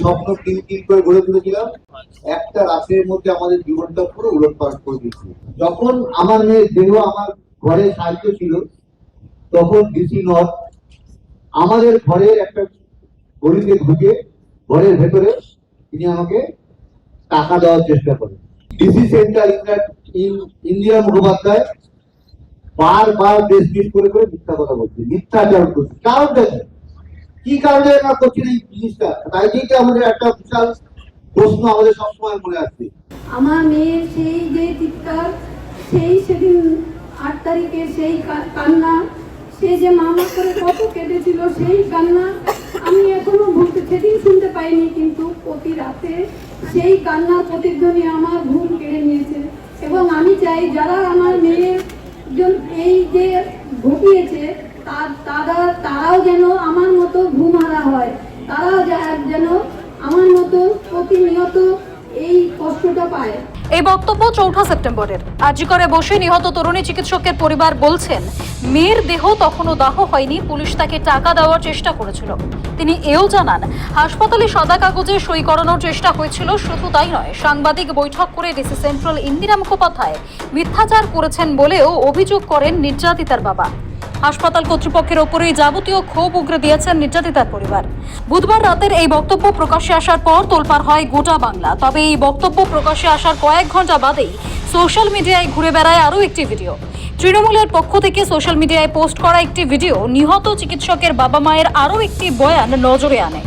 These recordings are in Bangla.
স্বপ্ন তিন তিন করে গড়ে তুলেছিলাম, একটা রাতের মধ্যে আমাদের জীবনটা পুরো উলটপালট করে দিয়েছিল যখন আমার মেয়ের দেহ আমার ঘরে সাহায্য ছিল, তখন ডিসি নর্থ আমাদের ঘরের একটা গলিতে ঢুকে ঘরের ভেতরে তিনি আমাকে টাকা দেওয়ার চেষ্টা করেন ডিসি সেন্টার ইন্দিরা মুখোপাধ্যায় বারবার দেশ বিশ করে করে মিথ্যা কথা বলছে মিথ্যাচারণ করছে কারণটা কি? কি কারণে এরা করছেন এই জিনিসটা? তাই দিকে আমাদের একটা বিশাল প্রশ্ন আমাদের সবসময় মনে আসছে। আমার মেয়ের সেই যে চিৎকার, সেই সেদিন আট তারিখে সেই কান্না, সে যে মামা করে কত কেঁদেছিল সেই কান্না আমি এখনও ভুলতে, সেদিন শুনতে পাইনি কিন্তু প্রতি রাতে সেই কান্নার প্রতিধ্বনি আমার ঘুম কেড়ে নিয়েছে। এবং আমি চাই যারা আমার মেয়ের এই যে ঘটিয়েছে তার তারা তারাও যেন আমার মতো ঘুমহারা হয়। তারাও যেন আমার মতো প্রতিনিয়ত এই কষ্টটা পায়। এই বক্তব্য চৌঠা সেপ্টেম্বরের। আর্জিকরে বসে নিহত তরুণী চিকিৎসকের পরিবার বলছেন, মেয়ের দেহ তখনও দাহ হয়নি, পুলিশ তাকে টাকা দেওয়ার চেষ্টা করেছিল। তিনি এও জানান, হাসপাতালে সাদা কাগজে সই করানোর চেষ্টা হয়েছিল, শুধু তাই নয়, সাংবাদিক বৈঠক করে ডিসি সেন্ট্রাল ইন্দিরা মুখোপাধ্যায় মিথ্যাচার করেছেন বলেও অভিযোগ করেন নির্যাতিতার বাবা। হাসপাতাল কর্তৃপক্ষের ওপরেই যাবতীয় ক্ষোভ উগরে দিয়েছেন নির্যাতিতার পরিবার। বুধবার রাতের এই বক্তব্য প্রকাশ্যে আসার পর তোলপাড় হয় গোটা বাংলা। তবে এই বক্তব্য প্রকাশ্যে আসার কয়েক ঘণ্টা বাদেই সোশ্যাল মিডিয়ায় ঘুরে বেড়ায় আরও একটি ভিডিও। তৃণমূলের পক্ষ থেকে সোশ্যাল মিডিয়ায় পোস্ট করা একটি ভিডিও নিহত চিকিৎসকের বাবা মায়ের আরও একটি বয়ান নজরে আনে।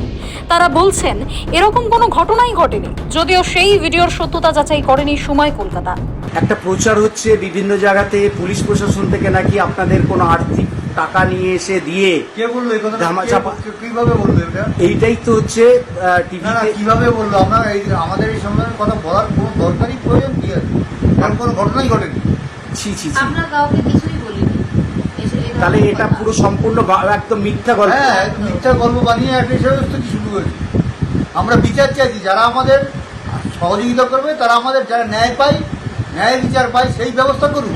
তারা বলছেন, এরকম কোনো ঘটনাই ঘটেনি। যদিও সেই ভিডিওর সত্যতা যাচাই করেনি সময় কলকাতা। একটা প্রচার হচ্ছে বিভিন্ন জায়গাতে পুলিশ প্রশাসন থেকে নাকি আপনাদের কোনো আর্থিক টাকা নিয়ে এসে দিয়ে কে বলল এই কথা ধামা চাপা। কীভাবে বলল এটা? এইটাই তো হচ্ছে টিভিতে কীভাবে বলল? আমরা এই আমাদের এই সম্মেলনের কথা বলার কোনো দরকারই প্রয়োজন কি আছে? কারণ কোনো ঘটনাই ঘটেনি। ছি ছি ছি। আমরা কাউকে কিছুই বলিনি। তাহলে এটা পুরো সম্পূর্ণ একদম মিথ্যা গল্প। হ্যাঁ মিথ্যা গল্প বানিয়ে একটা বিষয়বস্তুটি শুরু করেছি। আমরা বিচার চাইছি যারা আমাদের সহযোগিতা করবে তারা আমাদের যারা ন্যায় পায় ন্যায় বিচার পায় সেই ব্যবস্থা করুন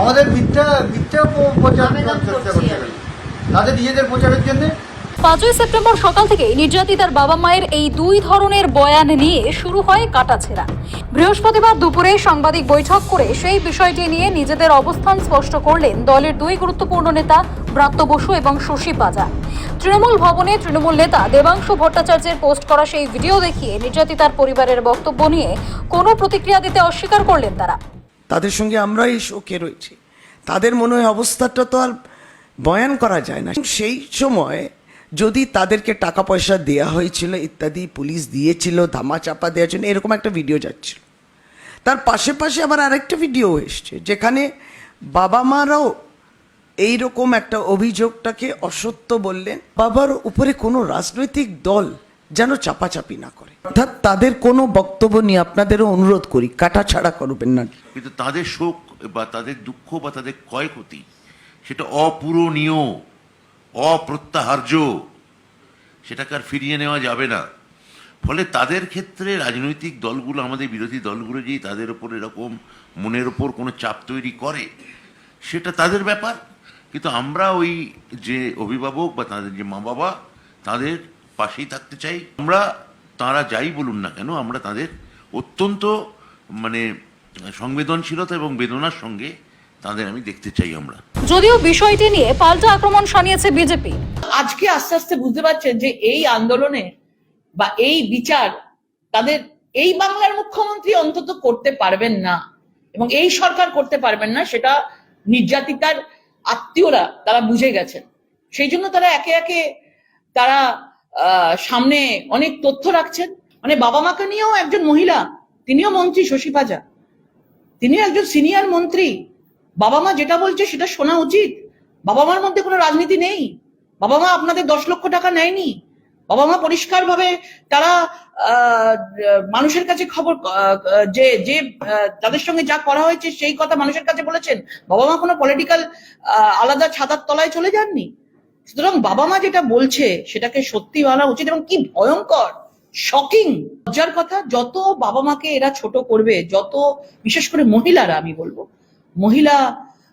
আমাদের মিথ্যা মিথ্যা প্রচার চর্চা করতে। তাদের নিজেদের প্রচারের জন্য পাঁচই সেপ্টেম্বর সকাল থেকে নির্যাতিতার বাবা মায়ের এই দুই ধরনের বয়ান নিয়ে শুরু হয় কাটাছেড়া। বৃহস্পতিবার দুপুরে সাংবাদিক বৈঠক করে সেই বিষয়টি নিয়ে নিজেদের অবস্থান স্পষ্ট করলেন দলের দুই গুরুত্বপূর্ণ নেতা ব্রাত্য বসু এবং শশী পাজা। তৃণমূল ভবনে তৃণমূল নেতা দেবাংশু ভট্টাচার্যের পোস্ট করা সেই ভিডিও দেখিয়ে নির্যাতিতার পরিবারের বক্তব্য নিয়ে কোনো প্রতিক্রিয়া দিতে অস্বীকার করলেন তারা। তাদের সঙ্গে আমরাই শোকে রয়েছি। তাদের মনে হয় অবস্থাটা তো আর বয়ান করা যায় না। সেই সময় যদি তাদেরকে টাকা পয়সা দেওয়া হয়েছিল ইত্যাদি, পুলিশ দিয়েছিল ধামা চাপা দেওয়ার জন্য, এরকম একটা ভিডিও যাচ্ছিল। তার পাশে পাশে আবার আরেকটা ভিডিও এসছে, যেখানে বাবা মারাও এইরকম একটা অভিযোগটাকে অসত্য বললেন। বাবার উপরে কোনো রাজনৈতিক দল যেন চাপাচাপি না করে। অর্থাৎ তাদের কোনো বক্তব্য নিয়ে আপনাদেরও অনুরোধ করি, কাটা ছাড়া করবেন না। কিন্তু তাদের শোক বা তাদের দুঃখ বা তাদের ক্ষয়ক্ষতি, সেটা অপূরণীয়। অপ্রত্যাহার্য। সেটাকে আর ফিরিয়ে নেওয়া যাবে না। ফলে তাদের ক্ষেত্রে রাজনৈতিক দলগুলো, আমাদের বিরোধী দলগুলো যে তাদের ওপর এরকম মনের ওপর কোনো চাপ তৈরি করে, সেটা তাদের ব্যাপার। কিন্তু আমরা ওই যে অভিভাবক বা তাদের যে মা বাবা তাদের পাশেই থাকতে চাই। আমরা, তারা যাই বলুন না কেন, আমরা তাদের অত্যন্ত মানে সংবেদনশীলতা এবং বেদনার সঙ্গে তাদের আমি দেখতে চাই আমরা। যদিও বিষয়টি নিয়ে পাল্টা আক্রমণ শানিয়েছে বিজেপি। আজকে আস্তে আস্তে বুঝতে পারছেন যে এই আন্দোলনে বা এই বিচার তাদের এই বাংলার মুখ্যমন্ত্রী অন্তত করতে পারবেন না এবং এই সরকার করতে পারবেন না সেটা নির্যাতিতার আত্মীয়রা তারা বুঝে গেছেন। সেই জন্য তারা একে একে তারা আহ, সামনে অনেক তথ্য রাখছেন। মানে বাবা মাকে নিয়েও একজন মহিলা তিনিও মন্ত্রী শশী পাজা। তিনিও একজন সিনিয়র মন্ত্রী। বাবা মা যেটা বলছে সেটা শোনা উচিত। বাবা মার মধ্যে কোনো রাজনীতি নেই। বাবা মা আপনাদের দশ লক্ষ টাকা নেয়নি। বাবা মা পরিষ্কার ভাবে তারা মানুষের কাছে খবর যে যে তাদের সঙ্গে যা করা হয়েছে সেই কথা মানুষের কাছে বলেছেন। বাবা মা কোনো পলিটিক্যাল আলাদা ছাতার তলায় চলে যাননি? সুতরাং বাবা মা যেটা বলছে সেটাকে সত্যি মানা উচিত এবং কি ভয়ঙ্কর শকিং লজ্জার কথা, যত বাবা মাকে এরা ছোট করবে, যত, বিশেষ করে মহিলারা আমি বলব মহিলা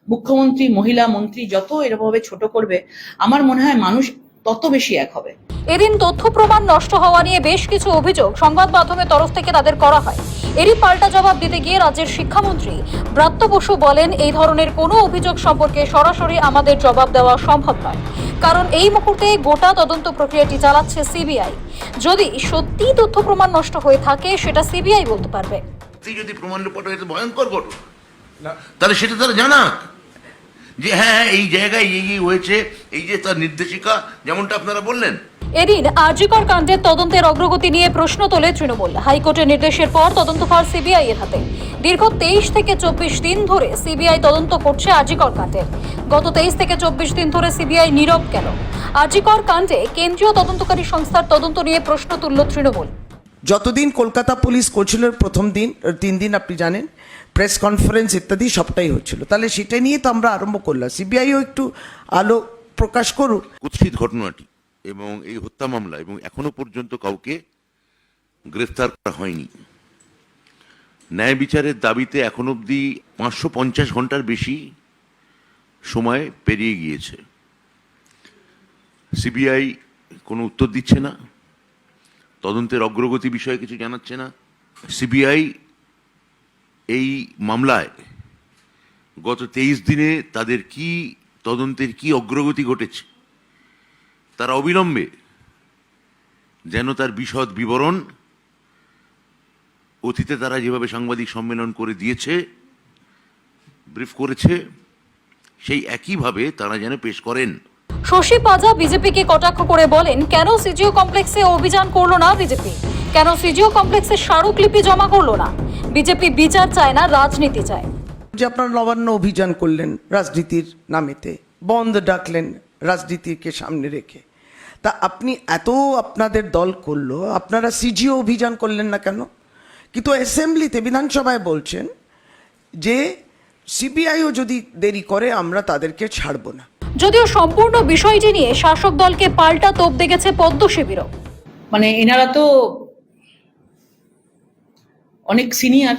মুখ্যমন্ত্রী মহিলা মন্ত্রী যত এরকমভাবে ছোট করবে আমার মনে হয় মানুষ তত বেশি এক হবে। এদিন তথ্য প্রমাণ নষ্ট হওয়া নিয়ে বেশ কিছু অভিযোগ সংবাদ মাধ্যমের তরফ থেকে তাদের করা হয়। এরই পাল্টা জবাব দিতে গিয়ে রাজ্যের শিক্ষামন্ত্রী ব্রাত্য বসু বলেন এই ধরনের কোনো অভিযোগ সম্পর্কে সরাসরি আমাদের জবাব দেওয়া সম্ভব নয়। কারণ এই মুহূর্তে গোটা তদন্ত প্রক্রিয়াটি চালাচ্ছে সিবিআই। যদি সত্যি তথ্য প্রমাণ নষ্ট হয়ে থাকে সেটা সিবিআই বলতে পারবে। যদি প্রমাণ ভয়ঙ্কর ঘটনা। তাহলে সেটা তারা জানাক। যে হ্যাঁ হ্যাঁ এই জায়গায় এই হয়েছে এই যে তার নির্দেশিকা যেমনটা আপনারা বললেন। এদিন আরজিকর কাণ্ডের তদন্তের অগ্রগতি নিয়ে প্রশ্ন তোলে তৃণমূল। হাইকোর্টের নির্দেশের পর তদন্ত তদন্তভার সিবিআই এর হাতে। দীর্ঘ তেইশ থেকে চব্বিশ দিন ধরে সিবিআই তদন্ত করছে আরজিকর কাণ্ডের গত তেইশ থেকে চব্বিশ দিন ধরে সিবিআই নীরব কেন? আরজিকর কাণ্ডে কেন্দ্রীয় তদন্তকারী সংস্থার তদন্ত নিয়ে প্রশ্ন তুলল তৃণমূল। যতদিন কলকাতা পুলিশ করছিল প্রথম দিন তিন দিন আপনি জানেন প্রেস কনফারেন্স ইত্যাদি সবটাই হচ্ছিল। তাহলে সেটা নিয়ে তো আমরা আরম্ভ করলাম। সিবিআইও একটু আলো প্রকাশ করুক। কুৎসিত ঘটনাটি এবং এই হত্যা মামলা এবং এখনও পর্যন্ত কাউকে গ্রেফতার করা হয়নি। ন্যায় বিচারের দাবিতে এখন অবধি পাঁচশো পঞ্চাশ ঘণ্টার বেশি সময় পেরিয়ে গিয়েছে। সিবিআই কোনো উত্তর দিচ্ছে না। তদন্তের অগ্রগতি বিষয়ে কিছু জানাচ্ছে না। সিবিআই এই মামলায় গত তেইশ দিনে তাদের কি তদন্তের কি অগ্রগতি ঘটেছে, তারা অবিলম্বে যেন তার বিশদ বিবরণ অতীতে তারা যেভাবে সাংবাদিক সম্মেলন করে দিয়েছে, ব্রিফ করেছে, সেই একইভাবে তারা যেন পেশ করেন। শশী পাজা বিজেপিকে কটাক্ষ করে বলেন, কেন সিজিও কমপ্লেক্সে অভিযান করল না বিজেপি? কেন সিজিও কমপ্লেক্সে স্মারকলিপি জমা করল না? বিজেপি বিচার চায় না রাজনীতি চায়। যে আপনারা নবান্ন অভিযান করলেন রাজনীতির নামেতে বন্ধ ডাকলেন রাজনীতিকে সামনে রেখে। তা আপনি এত আপনাদের দল করল আপনারা সিজিও অভিযান করলেন না কেন? কিন্তু অ্যাসেম্বলিতে বিধানসভায় বলছেন যে সিবিআইও যদি দেরি করে আমরা তাদেরকে ছাড়বো না। যদিও সম্পূর্ণ বিষয়টি নিয়ে শাসক দলকে পাল্টা তোপ দেখেছে পদ্ম শিবিরও মানে এনারা তো অনেক সিনিয়র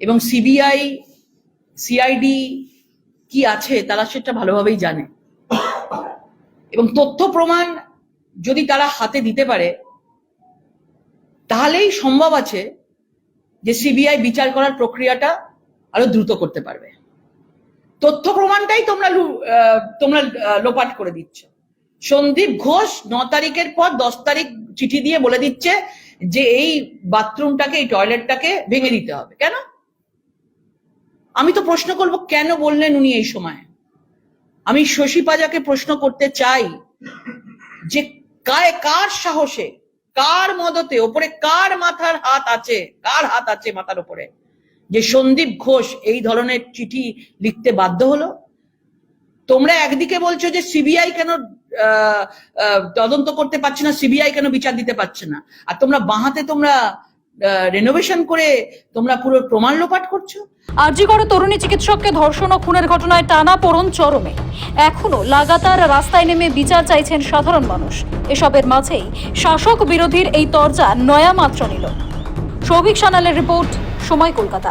এবং সিবিআই, সিআইডি কি আছে তারা সেটা ভালোভাবেই জানে। এবং তথ্য প্রমাণ যদি তারা হাতে দিতে পারে, তাহলেই সম্ভব আছে যে সিবিআই বিচার করার প্রক্রিয়াটা আরও দ্রুত করতে পারবে। তথ্য প্রমাণটাই তোমরা তোমরা লোপাট করে দিচ্ছ। সন্দীপ ঘোষ ন তারিখের পর দশ তারিখ চিঠি দিয়ে বলে দিচ্ছে যে এই বাথরুমটাকে, এই টয়লেটটাকে ভেঙে দিতে হবে। কেন? আমি তো প্রশ্ন করব, কেন বললেন উনি এই সময়? আমি শশী পাজাকে প্রশ্ন করতে চাই যে কায়, কার সাহসে, কার মদতে, ওপরে কার মাথার হাত আছে, কার হাত আছে মাথার ওপরে? যে সন্দীপ ঘোষ এই ধরনের চিঠি লিখতে বাধ্য হলো? তোমরা একদিকে বলছো যে সিবিআই কেন তদন্ত করতে পারছে না সিবিআই কেন বিচার দিতে পারছে না? আর তোমরা বাঁহাতে তোমরা রেনোভেশন করে তোমরা পুরো প্রমাণ লোপাট করছ? আরজি করে তরুণী চিকিৎসককে ধর্ষণ ও খুনের ঘটনায় টানা পড়ন চরমে। এখনও লাগাতার রাস্তায় নেমে বিচার চাইছেন সাধারণ মানুষ। এসবের মাঝেই শাসক বিরোধীর এই তরজা নয়া মাত্রা নিল। সৌভিক সানালের রিপোর্ট, সময় কলকাতা।